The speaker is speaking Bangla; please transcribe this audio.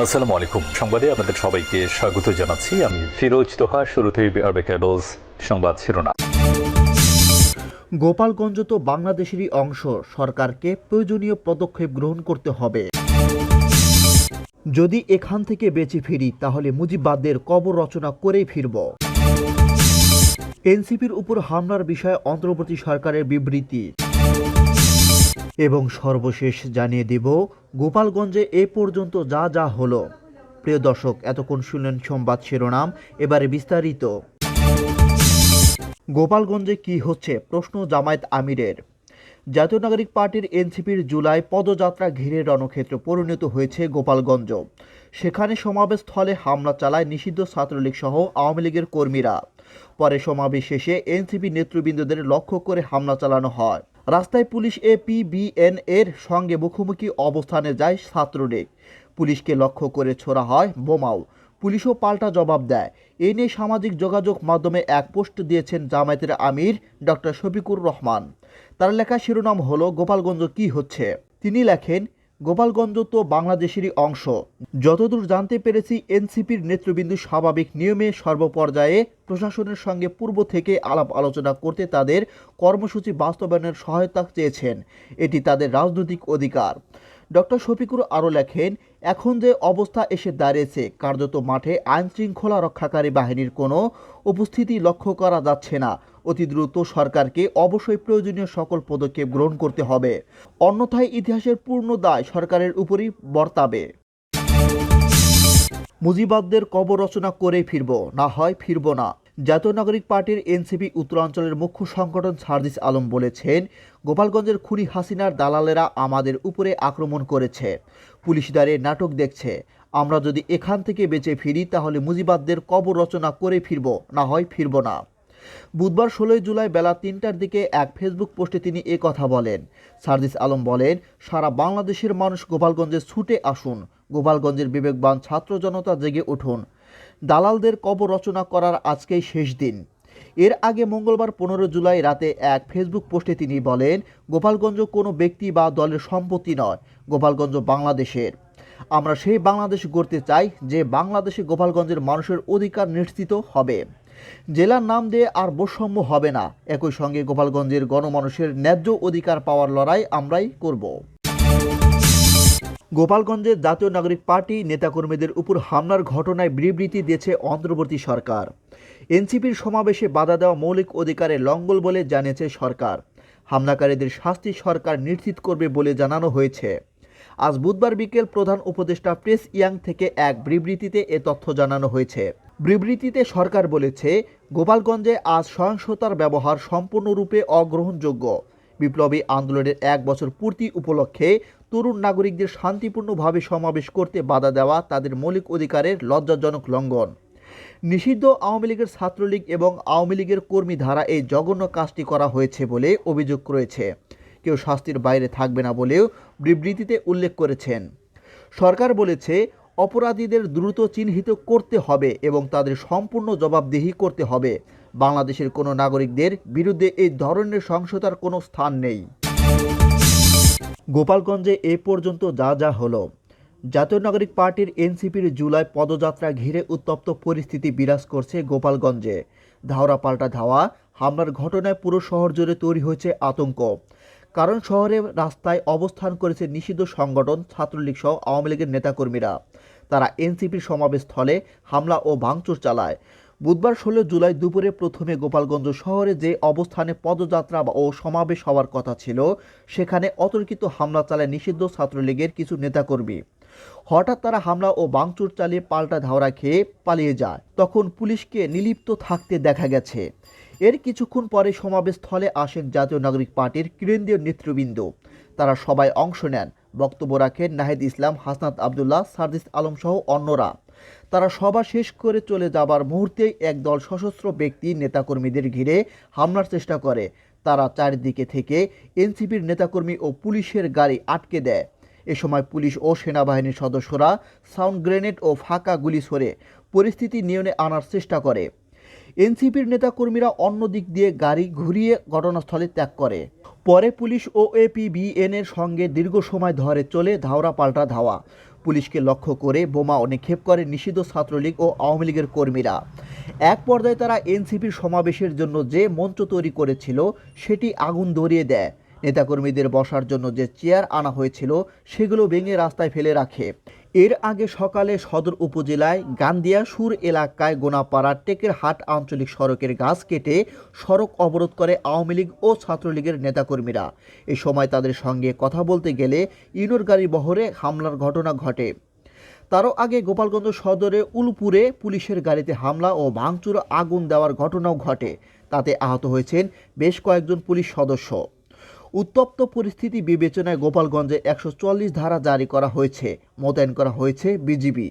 আসসালামু আলাইকুম। সংবাদে আপনাদের সবাইকে স্বাগত জানাচ্ছি। আমি ফিরোজ তোহা শুরুতেই আরবে ক্যাডোজ সংবাদ শিরোনাম। গোপালগঞ্জ তো বাংলাদেশেরই অংশ, সরকারকে প্রয়োজনীয় পদক্ষেপ গ্রহণ করতে হবে। যদি এখান থেকে বেঁচে ফিরি, তাহলে মুজিববাদদের কবর রচনা করেই ফিরব। এনসিপির উপর হামলার বিষয়ে অন্তর্বর্তী সরকারের বিবৃতি। এবং সর্বশেষ জানিয়ে দেব, গোপালগঞ্জে এ পর্যন্ত যা যা হলো। প্রিয় দর্শক, এতক্ষণ শুনলেন সংবাদ শিরোনাম, এবারে বিস্তারিত। গোপালগঞ্জে কি হচ্ছে প্রশ্ন জামায়াত আমিরের। জাতীয় নাগরিক পার্টির এনসিপির জুলাই পদযাত্রা ঘিরে রণক্ষেত্র পরিণত হয়েছে গোপালগঞ্জ। সেখানে সমাবেশ স্থলে হামলা চালায় নিষিদ্ধ ছাত্রলীগ সহ আওয়ামী লীগের কর্মীরা। পরে সমাবেশ শেষে এনসিপি নেতৃবৃন্দদের লক্ষ্য করে হামলা চালানো হয়। রাস্তায় পুলিশ এপিবিএন এর সঙ্গে মুখোমুখি অবস্থানে যায় ছাত্রলীগ। পুলিশকে লক্ষ্য করে ছোড়া হয় বোমাও। পুলিশও পাল্টা জবাব দেয়। এ নিয়ে সামাজিক যোগাযোগ মাধ্যমে এক পোস্ট দিয়েছেন জামায়াতের আমির ডক্টর শফিকুর রহমান। তার লেখা শিরোনাম হলো, গোপালগঞ্জ কি হচ্ছে? তিনি লেখেন গোপালগঞ্জ তো বাংলাদেশেরই অংশ। যতদূর জানতে পেরেছি, এনসিপির নেতৃবৃন্দ স্বাভাবিক নিয়মে সর্বপর্যায়ে প্রশাসনের সঙ্গে পূর্ব থেকে আলাপ আলোচনা করতে তাদের কর্মসূচি বাস্তবায়নের সহায়তা চেয়েছেন। এটি তাদের রাজনৈতিক অধিকার। ডক্টর শফিকুর আরও লেখেন, এখন যে অবস্থা এসে দাঁড়িয়েছে, কার্যত মাঠে আইন শৃঙ্খলা রক্ষাকারী বাহিনীর কোনো উপস্থিতি লক্ষ্য করা যাচ্ছে না। অতি দ্রুত সরকারকে অবশ্যই প্রয়োজনীয় সকল পদক্ষেপ গ্রহণ করতে হবে। অন্যথায় ইতিহাসের পূর্ণ দায় সরকারের উপরই বর্তাবে। মুজিবাদদের কবর রচনা করে ফিরব, না হয় ফিরব না। জাতীয় নাগরিক পার্টির এনসিপি উত্তরাঞ্চলের মুখ্য সংগঠন সার্জিস আলম বলেছেন, গোপালগঞ্জের খুনি হাসিনার দালালেরা আমাদের উপরে আক্রমণ করেছে। পুলিশ দাঁড়িয়ে নাটক দেখছে। আমরা যদি এখান থেকে বেঁচে ফিরি, তাহলে মুজিবাদদের কবর রচনা করে ফিরব, না হয় ফিরব না। বুধবার ষোলোই জুলাই বেলা তিনটার দিকে এক ফেসবুক পোস্টে তিনি এ কথা বলেন। সার্জিস আলম বলেন, সারা বাংলাদেশের মানুষ গোপালগঞ্জে ছুটে আসুন। গোপালগঞ্জের বিবেকবান ছাত্র জনতা জেগে উঠুন। দালালদের কবর রচনা করার আজকেই শেষ দিন। এর আগে মঙ্গলবার পনেরো জুলাই রাতে এক ফেসবুক পোস্টে তিনি বলেন, গোপালগঞ্জ কোনো ব্যক্তি বা দলের সম্পত্তি নয়, গোপালগঞ্জ বাংলাদেশের। আমরা সেই বাংলাদেশ গড়তে চাই, যে বাংলাদেশে গোপালগঞ্জের মানুষের অধিকার নিশ্চিত হবে। জেলার নাম দিয়ে আর বৈষম্য হবে না। একই সঙ্গে গোপালগঞ্জের গণমানুষের ন্যায্য অধিকার পাওয়ার লড়াই আমরাই করব। গোপালগঞ্জের জাতীয় নাগরিক পার্টি নেতাকর্মীদের উপর হামলার ঘটনায় বিবৃতি দিয়েছে অন্তর্বর্তী সরকার। এনসিপির সমাবেশে বাধা দেওয়া মৌলিক অধিকারে লঙ্গল বলে জানিয়েছে সরকার। হামলাকারীদের শাস্তি সরকার নিশ্চিত করবে বলে জানানো হয়েছে। আজ বুধবার বিকেল প্রধান উপদেষ্টা প্রেস ইয়াং থেকে এক বিবৃতিতে এ তথ্য জানানো হয়েছে। বিবৃতিতে সরকার বলেছে, গোপালগঞ্জে আজ সহিংসতার ব্যবহার সম্পূর্ণরূপে অগ্রহণযোগ্য। বিপ্লবী আন্দোলনের এক বছর পূর্তি উপলক্ষে তরুণ নাগরিকদের শান্তিপূর্ণভাবে সমাবেশ করতে বাধা দেওয়া তাদের মৌলিক অধিকারের লজ্জাজনক লঙ্ঘন। নিষিদ্ধ আওয়ামী লীগের ছাত্রলীগ এবং আওয়ামী লীগের কর্মী ধারা এই জঘন্য কাজটি করা হয়েছে বলে অভিযোগ রয়েছে। কেউ শাস্তির বাইরে থাকবে না বলেও বিবৃতিতে উল্লেখ করেছেন। সরকার বলেছে অপরাধীদের দ্রুত চিহ্নিত করতে হবে এবং তাদের সম্পূর্ণ জবাবদিহি করতে হবে। বাংলাদেশের কোনো নাগরিকদের বিরুদ্ধে এই ধরনের সহিংসতার কোনো স্থান নেই। গোপালগঞ্জে এ পর্যন্ত যা যা হলো। জাতীয় নাগরিক পার্টির এনসিপির জুলাই পদযাত্রা ঘিরে উত্তপ্ত পরিস্থিতি বিরাজ করছে গোপালগঞ্জে। ধাওয়া পাল্টা ধাওয়া, হামলার ঘটনায় পুরো শহর জুড়ে তৈরি হয়েছে আতঙ্ক। কারণ শহরে রাস্তায় অবস্থান করেছে নিষিদ্ধ সংগঠন, ছাত্রলীগ সহ আওয়ামী লীগের নেতাকর্মীরা। তারা এনসিপির সমাবেশস্থলে হামলা ও ভাঙচুর চালায়। বুধবার ষোলো জুলাই দুপুরে প্রথমে গোপালগঞ্জ শহরে যে অবস্থানে পদযাত্রা ও সমাবেশ হওয়ার কথা ছিল, সেখানে অতর্কিত হামলা চালায় নিষিদ্ধ ছাত্রলীগের কিছু নেতাকর্মী। হঠাৎ তারা হামলা ও বাংচুর চালিয়ে পাল্টা ধাওয়া খেয়ে পালিয়ে যায়। তখন পুলিশকে নিলিপ্ত থাকতে দেখা গেছে। এর কিছুক্ষণ পরে সমাবেশস্থলে আসেন জাতীয় নাগরিক পার্টির কেন্দ্রীয় নেতৃবৃন্দ। তারা সবাই অংশ নেন। বক্তব্য রাখেন নাহিদ ইসলাম, হাসনাত আবদুল্লাহ, সার্জিস আলম সহ অন্যরা। তারা সভা শেষ করে চলে যাবার মুহূর্তেই একদল সশস্ত্র ব্যক্তি নেতাকর্মীদের ঘিরে হামলার চেষ্টা করে। তারা চারিদিকে থেকে এনসিপির নেতাকর্মী ও পুলিশের গাড়ি আটকে দেয়। এ সময় পুলিশ ও সেনাবাহিনীর সদস্যরা সাউন্ড গ্রেনেড ও ফাঁকা গুলি ছড়ে পরিস্থিতি নিয়ন্ত্রণে আনার চেষ্টা করে। এনসিপির নেতাকর্মীরা অন্য দিক দিয়ে গাড়ি ঘুরিয়ে ঘটনাস্থলে ত্যাগ করে। পরে পুলিশ ও এপিবিএন এর সঙ্গে দীর্ঘ সময় ধরে চলে ধাওরা পাল্টা ধাওয়া। পুলিশকে লক্ষ্য করে বোমা নিক্ষেপ করে নিষিদ্ধ ছাত্রলীগ ও আওয়ামী লীগের কর্মীরা। এক পর্যায়ে তারা এনসিপির সমাবেশের জন্য যে মঞ্চ তৈরি করেছিল, সেটি আগুন ধরিয়ে দেয়। নেতাকর্মীদের বসার জন্য যে চেয়ার আনা হয়েছিল, সেগুলো ভেঙে রাস্তায় ফেলে রাখে। এর আগে সকালে সদর উপজেলায় গান্দিয়া সুর এলাকায় গোনাপাড়া টেকের হাট আঞ্চলিক সড়কের গাছ কেটে সড়ক অবরোধ করে আওয়ামী লীগ ও ছাত্রলীগের নেতাকর্মীরা। এ সময় তাদের সঙ্গে কথা বলতে গেলে ইনোর গাড়ি বহরে হামলার ঘটনা ঘটে। তারও আগে গোপালগঞ্জ সদরে উলপুরে পুলিশের গাড়িতে হামলা ও ভাঙচুর আগুন দেওয়ার ঘটনাও ঘটে। তাতে আহত হয়েছেন বেশ কয়েকজন পুলিশ সদস্য। উত্তপ্ত পরিস্থিতি বিবেচনায় গোপালগঞ্জে একশো চল্লিশ ধারা জারি করা হয়েছে মোতায়েন করা হয়েছে বিজিবি।